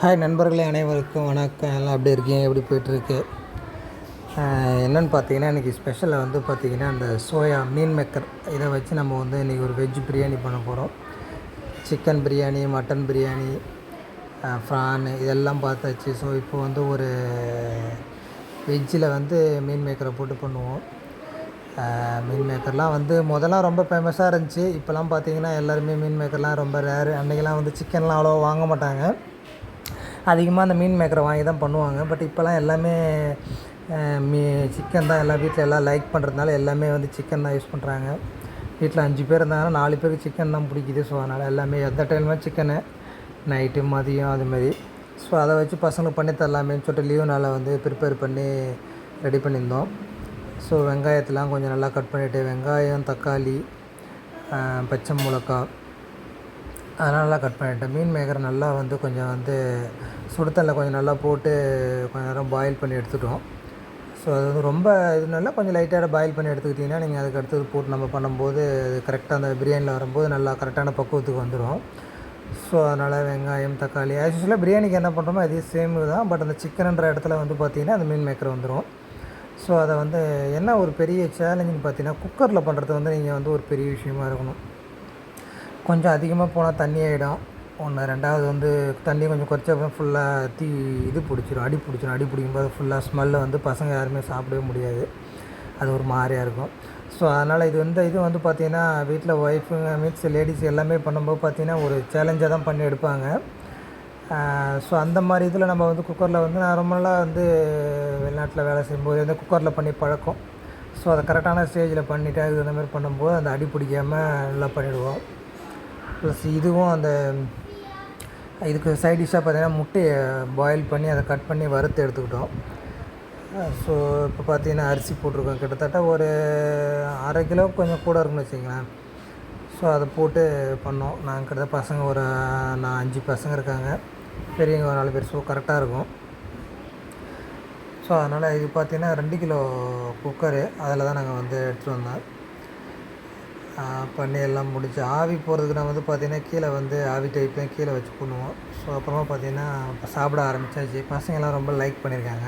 Hi நண்பர்களே அனைவருக்கும் வணக்கம். எல்லாம் எப்படி இருக்கீங்க? எப்படி போயிட்டுருக்கு? என்னென்னு பார்த்தீங்கன்னா இன்றைக்கி ஸ்பெஷலில் வந்து பார்த்திங்கன்னா அந்த சோயா மீன் மேக்கர் இதை வச்சு நம்ம வந்து இன்றைக்கி ஒரு வெஜ் பிரியாணி பண்ண போகிறோம் chicken biryani mutton biryani prawn இதெல்லாம் பார்த்தாச்சு. ஸோ இப்போ வந்து ஒரு வெஜ்ஜில் வந்து மீன் மேக்கரை போட்டு பண்ணுவோம். மீன் மேக்கர்லாம் வந்து முதல்லாம் ரொம்ப ஃபேமஸாக இருந்துச்சு. இப்போலாம் பார்த்தீங்கன்னா எல்லாருமே மீன் மேக்கர்லாம் ரொம்ப ரேரு அன்றைக்கெல்லாம் வந்து சிக்கன்லாம் அவ்வளோவா வாங்க மாட்டாங்க. அதிகமாக அந்த மீன் மேக்கரை வாங்கி தான் பண்ணுவாங்க. பட் இப்போலாம் எல்லாமே மீ சிக்கன் தான். எல்லா வீட்டில் எல்லாம் லைக் பண்ணுறதுனால எல்லாமே வந்து சிக்கன் தான் யூஸ் பண்ணுறாங்க வீட்டில் அஞ்சு பேர் இருந்தாங்கன்னா நாலு பேருக்கு சிக்கன் தான் பிடிக்குது. ஸோ அதனால் எல்லாமே எந்த டைமுமே சிக்கனு நைட்டு மதியம் அதுமாரி ஸோ அதை வச்சு பசங்களுக்கு பண்ணி தரலாமேன்னு சொல்லிட்டு லீவு நாளில் வந்து ப்ரிப்பேர் பண்ணி ரெடி பண்ணியிருந்தோம். ஸோ வெங்காயத்தெலாம் கொஞ்சம் நல்லா கட் பண்ணிவிட்டு வெங்காயம் தக்காளி பச்சை மிளகா அதனால் நல்லா கட் பண்ணிவிட்டேன் மீன் மேகரை நல்லா வந்து கொஞ்சம் வந்து சுடுத்தண்ணில் கொஞ்சம் நல்லா போட்டு கொஞ்சம் நேரம் பாயில் பண்ணி எடுத்துட்டோம். ஸோ அது வந்து ரொம்ப இது நல்லா கொஞ்சம் லைட்டாக பாயில் பண்ணி எடுத்துக்கிட்டிங்கன்னா நீங்கள் அதுக்கு அடுத்தது போட்டு நம்ம பண்ணும்போது அது கரெக்டாக அந்த பிரியாணியில் வரும்போது நல்லா கரெக்டான பக்குவத்துக்கு வந்துடும் ஸோ அதனால் வெங்காயம் தக்காளி ஆக்சுவலாக பிரியாணிக்கு என்ன பண்ணுறோமோ அதே சேம் தான் பட் அந்த சிக்கனுன்ற இடத்துல வந்து பார்த்திங்கன்னா அந்த மீன் மேக்கர் வந்துடும் ஸோ அதை வந்து என்ன ஒரு பெரிய சேலஞ்சுன்னு பார்த்தீங்கன்னா குக்கரில் பண்ணுறது வந்து நீங்கள் வந்து ஒரு பெரிய விஷயமா இருக்கணும். கொஞ்சம் அதிகமாக போனால் தண்ணி ஆகிடும். ஒன்று ரெண்டாவது வந்து தண்ணி கொஞ்சம் குறைச்சா ஃபுல்லாக தீ இது பிடிச்சிரும் அடி பிடிச்சிரும். அடி பிடிக்கும்போது ஃபுல்லாக ஸ்மெல்லை வந்து பசங்க யாருமே சாப்பிடவே முடியாது. அது ஒரு மாதிரியாக இருக்கும். ஸோ அதனால் இது வந்து இது வந்து பார்த்திங்கன்னா வீட்டில் ஒய்ஃபுங்க மீன்ஸ் லேடிஸ் எல்லாமே பண்ணும்போது பார்த்திங்கன்னா ஒரு சேலஞ்சாக தான் பண்ணி எடுப்பாங்க. ஸோ அந்த மாதிரி இதில் நம்ம வந்து குக்கரில் வந்து நான் ரொம்ப நாளாக வந்து வெளிநாட்டில் வேலை செய்யும்போது வந்து குக்கரில் பண்ணி பழக்கம். ஸோ அதை கரெக்டான ஸ்டேஜில் பண்ணிவிட்டு அது அந்த மாதிரி பண்ணும்போது அந்த அடி பிடிக்காமல் நல்லா பண்ணிவிடுவோம் ப்ளஸ் இதுவும் அந்த இதுக்கு சைட் டிஷ்ஷாக பார்த்தீங்கன்னா முட்டையை பாயில் பண்ணி அதை கட் பண்ணி வறுத்து எடுத்துக்கிட்டோம். ஸோ இப்போ பார்த்தீங்கன்னா அரிசி போட்டிருக்கோம். கிட்டத்தட்ட ஒரு அரை கிலோ கொஞ்சம் கூட இருக்குன்னு வச்சுங்களேன் ஸோ அதை போட்டு பண்ணோம். நாங்கள் கிட்ட பசங்க ஒரு நான் அஞ்சு பசங்க இருக்காங்க. பெரியவங்க ஒரு நாலு பேர். ஸோ கரெக்டாக இருக்கும். ஸோ அதனால் இது பார்த்திங்கன்னா ரெண்டு கிலோ குக்கரு அதில் தான் நாங்கள் வந்து எடுத்துகிட்டு வந்தோம். பண்ணி எல்லாம் முடிச்சு ஆவி போகிறதுக்கு நான் வந்து பார்த்திங்கன்னா கீழே வந்து ஆவி டைப்லேயும் கீழே வச்சு பண்ணுவோம் ஸோ அப்புறமா பார்த்திங்கன்னா இப்போ சாப்பிட ஆரம்பித்தாச்சு பசங்கள்லாம் ரொம்ப லைக் பண்ணியிருக்காங்க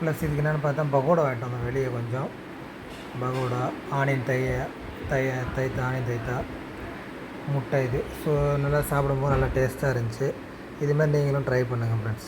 ப்ளஸ் இதுக்கு என்னென்னு பார்த்தா பகோடா வாங்கிட்டு வந்தோம் வெளியே கொஞ்சம். பகோடா ஆனியன் தைய தைய தைத்தா ஆனியன் தைத்தா முட்டை இது. ஸோ நல்லா சாப்பிடும்போது நல்லா டேஸ்ட்டாக இருந்துச்சு. இதுமாதிரி நீங்களும் ட்ரை பண்ணுங்கள் ஃப்ரெண்ட்ஸ்